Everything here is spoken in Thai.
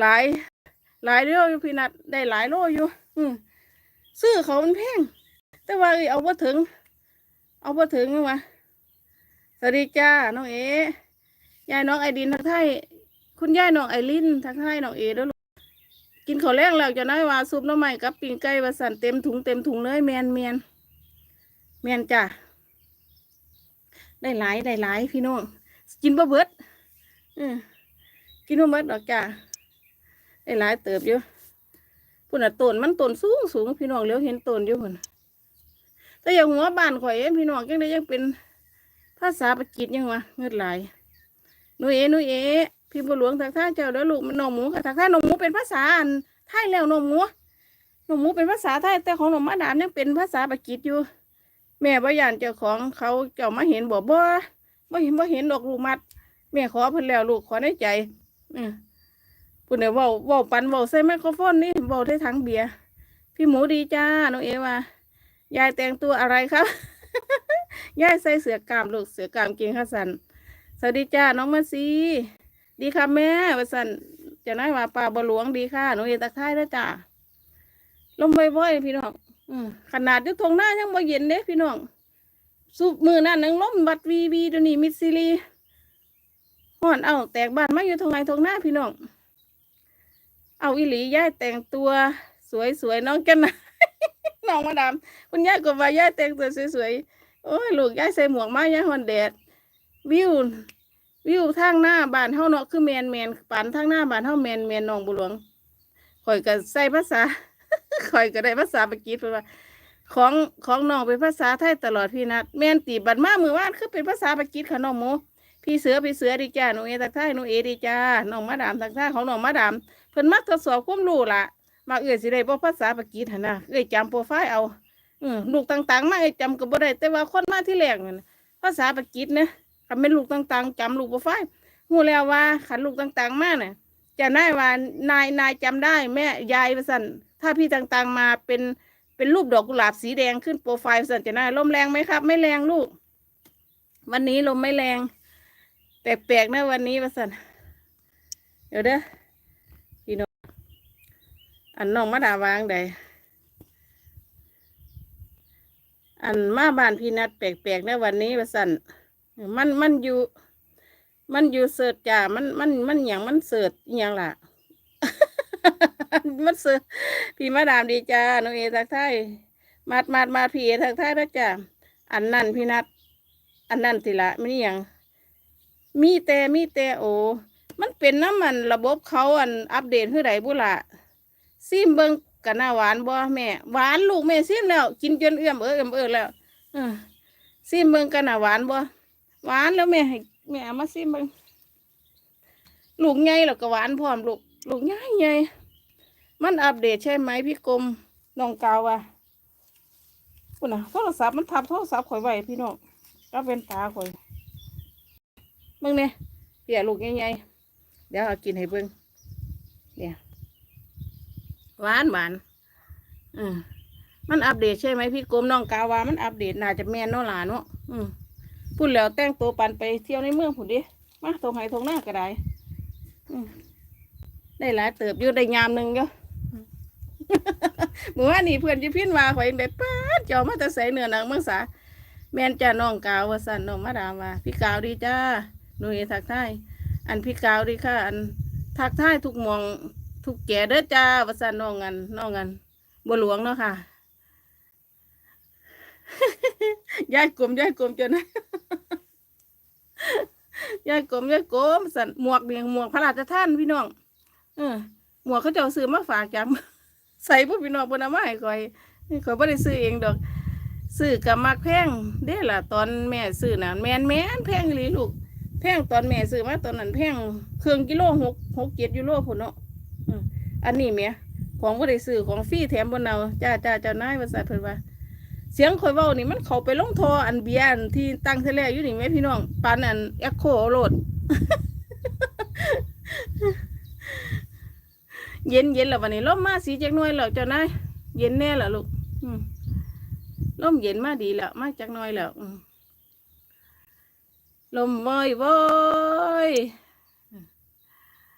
หลาย หลายโลอยู่พี่นัดได้หลายโลอยู่ อืมซื้อเขามันแพงแต่ว่าเอ้ยเอาบ่ถึง เอาบ่ถึงวะสวัสดีจ้าน้องเอยายน้องไอดินทักทายคุณยายน้องไอรินทักทายน้องเอด้วยลูกกินข้าวแรงแล้วจะน้อยว่าซุปน้ำใหม่กับปิ้งไก่วาสันเต็มถุงเต็มถุงเลยแมนแมนแมนจ้าได้หลายได้หลายพี่น้องกินบ่เบิดอืมกินบ่เบิดดอกจ้า ได้หลายเติบอยู่พุ่นน่ะต้นมันต้นสูงสูงพี่น้องเลี้ยวเห็นต้นอยู่พุ่นแต่อย่างหัวบ้านข่อยเองพี่น้องยังได้ยังเป็นภาษาปากีสยังวะเงือดหลายหนูเอหนูเอพี่บัวหลวงทักท่าเจ้าเด้อลูกมันน้องหมูค่ะทักท่าน้องหมูเป็นภาษาอันไทยแล้วน้องหมูน้องหมูเป็นภาษาไทยแต่ของน้องมาดามยังเป็นภาษาปากีสอยู่ แม่บ่ยานเจ้าของเขาเจ้ามาเห็นบ่บ่บ่เห็นบ่เห็นดอกลูกมัด แม่ขอเพิ่นแล้วลูกขอในใจ อือ ปุ่นเดี๋ยวเว้าว้าปันว้าใส่ไมโครโฟนนี่ว้าได้ทั้งเบียร์พี่หมูดีจ้าน้องเอว่ายายแต่งตัวอะไรครับ ยายใส่เสื้อกามลูกเสื้อกามเกงขาสันสวัสดีจ้าน้องมาซีดีค่ะแม่วสันจะน้อยว่าป่าบ่หลวงดีค่ะน้องเอตะไคร้แล้วจ้าลมบ่อยพี่น้องอืขนาดยุทงหน้ายังบ่เย็นเด้พี่น้องสุบมือนั่นนังล้มบัดวีบีตัวนี้มิดซิลีห่อนเอาแตกบานมาอยู่ทงไหนทงหน้าพี่น้อง เอาอีหลีย่ายแต่งตัว สวยๆน้องกันนะน้องมาดามคุณย่ายก็ว่าย่ายแต่งตัวสวยๆโอ้ยลูกย่ายใส่หมวกมาย่ายฮอนแดดวิววิวทางหน้าบ้านเฮาเนาะคือแมนแมนปานทางหน้าบ้านเฮาแมนแมนน้องบุหลวงข่อยก็ใส่ภาษาข่อยก็ได้ภาษาปากีสเพราะว่าของของน้องเป็นภาษาไทยตลอดพี่นัดแมนตีบัดมามือว่านคือเป็นภาษาปากีสค่ะน้องหมู พี่เสือพี่เสือดีจ้าหนูเอตักทายหนูเอดีจ้าน้องมาดามตักทายของน้องมาดามเพิ่นมักทดสอบความรู้ละมาเอื้อสิได้บ่ภาษาปากีสหั่นนะเอ้ยจำโปรไฟล์เอาอืลูกต่างๆ มาเอ้ยจำก็บ่ได้แต่ว่าคนมาที่แรกนั่นภาษาปากีสนี่ยคันเป็นลูกต่างๆจำลูกโปรไฟล์ฮู้แล้วว่าคันลูกต่างๆ มาน่ะจะนายว่านายนายจำได้แม่ยายว่าซั่นถ้าพี่ต่างๆมาเป็นเป็นรูปดอกกุหลาบสีแดงขึ้นโปรไฟล์ว่าซั่นจะนายลมแรงไหมครับ ไม่แรงลูก วันนี้ลมไม่แรง แปลกๆนะวันนี้ว่าสันเดี๋ยวเด้อพี่น้องอันน้องมาดาวางใดอันมาบ้านพี่นัดแปลกๆนะวันนี้ว่าสันมันมันอยู่ มันอยู่เสิร์ชจ้ามันมันมันอย่างมันเสิร์ชอย่างล่ะมันเสิร์ชพี่มาดามดีจ้าน้องเอทักทายมาดมาดมาพี่เอทักทายนะจ้าอันนั่นพี่นัดอันนั่นสิละไม่นี่ยัง มีแต่มีแต่โอ มันเป็นน้ำมันระบบเขาอันอัปเดตเพื่อใดบุละซิมเบิงกันน่าหวานบ่แม่หวานลูกแม่ซิมแล้ว กินจนเอื้อมเออเอื้อมเออแล้วซิมเบิงกันน่าหวานบ่หวานแล้วแม่ให้แม่มาซิมเบิงลูกใหญ่แล้วก็หวานพร้อมลูกลูกใหญ่ใหญ่มันอัปเดตใช่ไหมพี่กรมน้องกาวว่าปุ่นน่ะโทรศัพท์มันทับโทรศัพท์ข่อยไว้พี่น้องก็เป็นตาข่อย เบิ่งเนี่ยเปียลูกใหญ่ๆเดี๋ยวเอากินให้เบิ่งเนี่ยหวานหวานอืมมันอัปเดตใช่ไหมพี่กรมน้องกาวามันอัปเดตน่าจะแม่นเนาะหลานเนาะอืมพูดแล้วแต่งตัวปันไปเที่ยวในเมืองผุนดิมาตรงไหนตรงหน้าก็ได้อืมได้หลายเติบอยู่ได้ยามหนึ่งเยอะเมื่อวานนี้เพื่อนจะพิ้นมาข่อยได้ป้าเจอมาแต่ใส่เนื้อหนังเมืองสาแม่นจ้าน้องกาวว่าสันน้องมาดามว่าพี่กาวดีจ้า หนุ่ยทักทายอันพี่กาวดีค่ะ อันทักทายทุกมองทุกแก่เด้อจ้าวสันน้องกันน้องกันบัวหลวงเนาะค่ะยายกลมยายกลมจนนะยายกลมยายกลมสันหมวกเนี่ยหมวกพระราชท่านพี่น้อง เออ หมวกเขาเจ้าซื้อมาฝากจังใส่พวกพี่น้องบนอามาให้อยคอยไม่ได้ซื้อเองดอก ซื้อกับมักแพงเด้ล่ะตอนแม่ซื้อน่ะแม่นแม่นแพงอีหลีลูก แพงตอนแม่ซื้อมาตอนนั้นแพงเครื่องกิโลหกหกเจ็ดยูโรพุ่นเนาะอืมอันนี้แม่ของบ่ได้ซื้อของฟรีแถมบนเอาจ้าจ้าเจ้านายว่าซั่นเพิ่นว่า เสียงข่อยเว้านี่มันเข้าไปลงทออันเบียนที่ตั้งทะเลอยู่นี่แม่พี่น้องปานอันเอ็กโคโลดเย็นเย็นแล้ววันนี้ลมมาสีจักน่อยแล้วเจ้านายเย็นแน่แล้วลูกอืมเย็นมาดีแล้วมาจากน้อยแล้ว ลมเว้ยว้ย